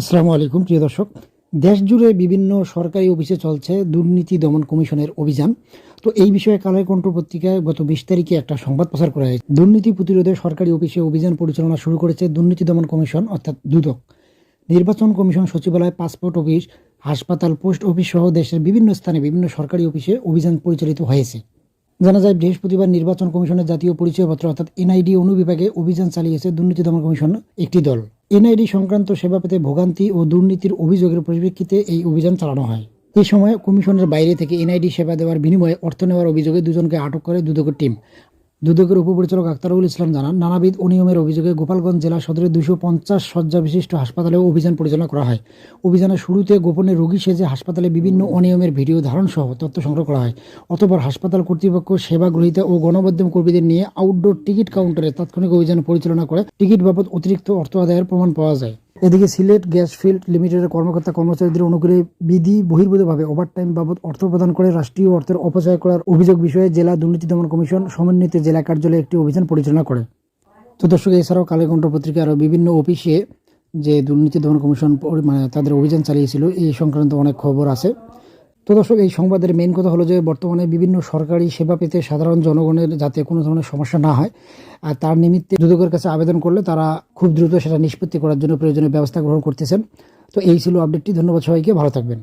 আসসালামু আলাইকুম, প্রিয় দর্শক। দেশ জুড়ে বিভিন্ন সরকারি অফিসে চলছে দুর্নীতি দমন কমিশনের অভিযান। তো এই বিষয়ে কালের কণ্ঠ পত্রিকায় গত বিশ তারিখে একটা সংবাদ প্রচার করা হয়েছে। দুর্নীতি প্রতিরোধে সরকারি অফিসে অভিযান পরিচালনা শুরু করেছে দুর্নীতি দমন কমিশন, অর্থাৎ দুদক। নির্বাচন কমিশন সচিবালয় পাসপোর্ট অফিস, হাসপাতাল, পোস্ট অফিস সহ দেশের বিভিন্ন স্থানে বিভিন্ন সরকারি অফিসে অভিযান পরিচালিত হয়েছে। জানা যায়, বৃহস্পতিবার নির্বাচন কমিশনের জাতীয় পরিচয়পত্র, অর্থাৎ এনআইডি অনুবিভাগে অভিযান চালিয়েছে দুর্নীতি দমন কমিশন একটি দল। এনআইডি সংক্রান্ত সেবা পেতে ভোগান্তি ও দুর্নীতির অভিযোগের পরিপ্রেক্ষিতে এই অভিযান চালানো হয়। এই সময় কমিশনের বাইরে থেকে এনআইডি সেবা দেওয়ার বিনিময়ে অর্থ নেওয়ার অভিযোগে দুজনকে আটক করে দুদকের টিম। দুদকের উপপরিচালক আক্তারুল ইসলাম জানান, নানাবিধ অনিয়মের অভিযোগে গোপালগঞ্জ জেলা সদরের দুশো পঞ্চাশ শয্যা বিশিষ্ট হাসপাতালেও অভিযান পরিচালনা করা হয়। অভিযানের শুরুতে গোপনে রোগী সেজে হাসপাতালে বিভিন্ন অনিয়মের ভিডিও ধারণ সহ তথ্য সংগ্রহ করা হয়। অতপর হাসপাতাল কর্তৃপক্ষ সেবা গ্রহীতা ও গণমাধ্যম কর্মীদের নিয়ে আউটডোর টিকিট কাউন্টারে তাৎক্ষণিক অভিযান পরিচালনা করে টিকিট বাবদ অতিরিক্ত অর্থ আদায়ের প্রমাণ পাওয়া যায়। এদিকে সিলেট গ্যাস ফিল্ড লিমিটেডের কর্মকর্তা কর্মচারীদের অনুকূলে বিধি বহির্ভূতভাবে ওভারটাইম বাবদ অর্থ প্রদান করে রাষ্ট্রীয় অর্থের অপচয় করার অভিযোগ বিষয়ে জেলা দুর্নীতি দমন কমিশন সমন্বিত জেলা কার্যালয়ে একটি অভিযান পরিচালনা করে। তো দর্শক, এছাড়াও কালেকণ্ঠ পত্রিকা আরও বিভিন্ন অফিসে যে দুর্নীতি দমন কমিশন মানে তাদের অভিযান চালিয়েছিল এই সংক্রান্ত অনেক খবর আছে। তো দর্শক, এই সংবাদের মেন কথা হলো যে বর্তমানে বিভিন্ন সরকারি সেবা পেতে সাধারণ জনগণের যাতে কোনো ধরনের সমস্যা না হয়। আর তার নিমিত্তে দুদকের কাছে আবেদন করলে তারা খুব দ্রুত সেটা নিষ্পত্তি করার জন্য প্রয়োজনীয় ব্যবস্থা গ্রহণ করতেছেন। তো এই ছিল আপডেটটি ধন্যবাদ সবাইকে। ভালো থাকবেন।